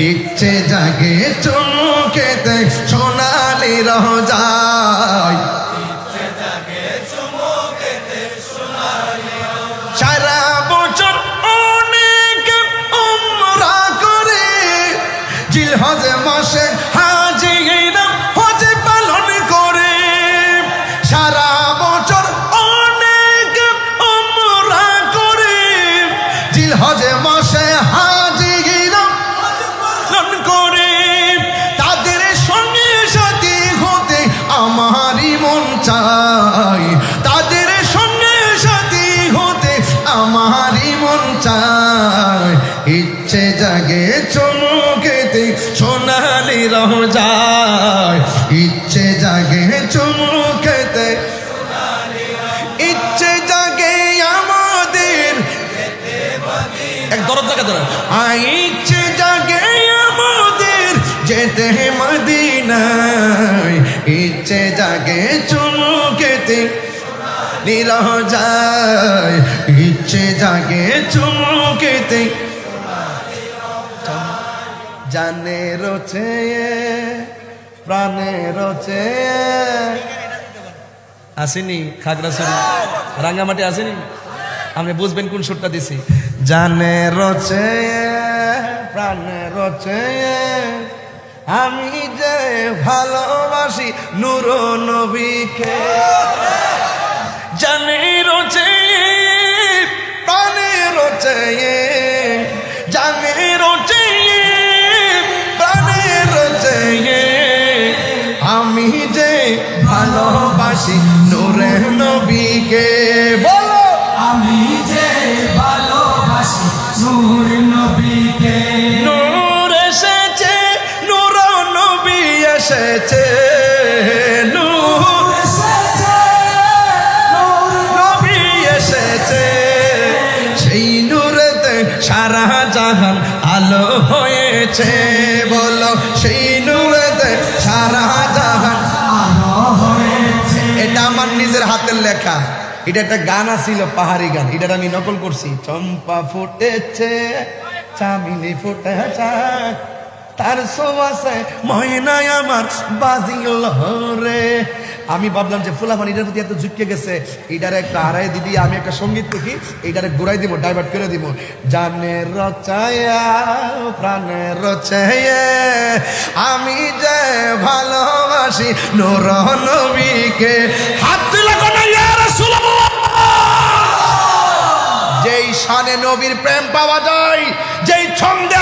ইচ্ছে জাগে চমকেতে সোনালি রহজায় সারা বছর অনেক উমরা করে মাসে হজে মাসে হাজিরা ইচ্ছে জাগে চমকেতে সোনালি রহ যায় ইচ্ছে জাগে চমকেতে, ইচ্ছে জাগে আমাদের। এক দরদ জায়গা ধরে। ইচ্ছে জাগে আমাদের যেতে মদিনায়। ইচ্ছে জাগে চুমুকেতে নিরহ যায় ইচ্ছে জাগে চুমুকেতে জানে রোচে প্রাণে রোচে আসেনি খাগড়াছড়ি। রাঙ্গামাটি আসেনি? আপনি বুঝবেন কোন সুরটা দিছি। জানে রচে প্রাণে রচে আমি যে ভালোবাসি নূর নবীকে। জানে রচে প্রাণে রচে জানে রচে ভালোবাসি নূরে নবীকে। বলো। আমি যে ভালোবাসি নূর নবীকে। নূর এসেছে নূর নবী এসেছে। নূর নূর সারা জাহান আলো হয়েছে। বলো সেই নূরেতে সারা আমার নিজের হাতের লেখা। এটা একটা গান আছিল, পাহাড়ি গান। এটা আমি নকল করছি। চম্পা ফুটেছে চামিনি ফুটেছে তার সোয়াসে ময়নায় আমার বাজিল রে আমি ভাবলাম যে ফুলামান এটার প্রতি এত ঝুঁকে গেছে এটার একটা আড়াই দিদি আমি একটা সংগীত দেখি এইটারে ঘুরাই দিব ডাইভার্ট করে দিব। জানে রচায়া, প্রাণে রচায়া, আমি যে ভালোবাসি নোর নবীকে। হাত যেই শানে নবীর প্রেম পাওয়া যায়, যেই ছন্দে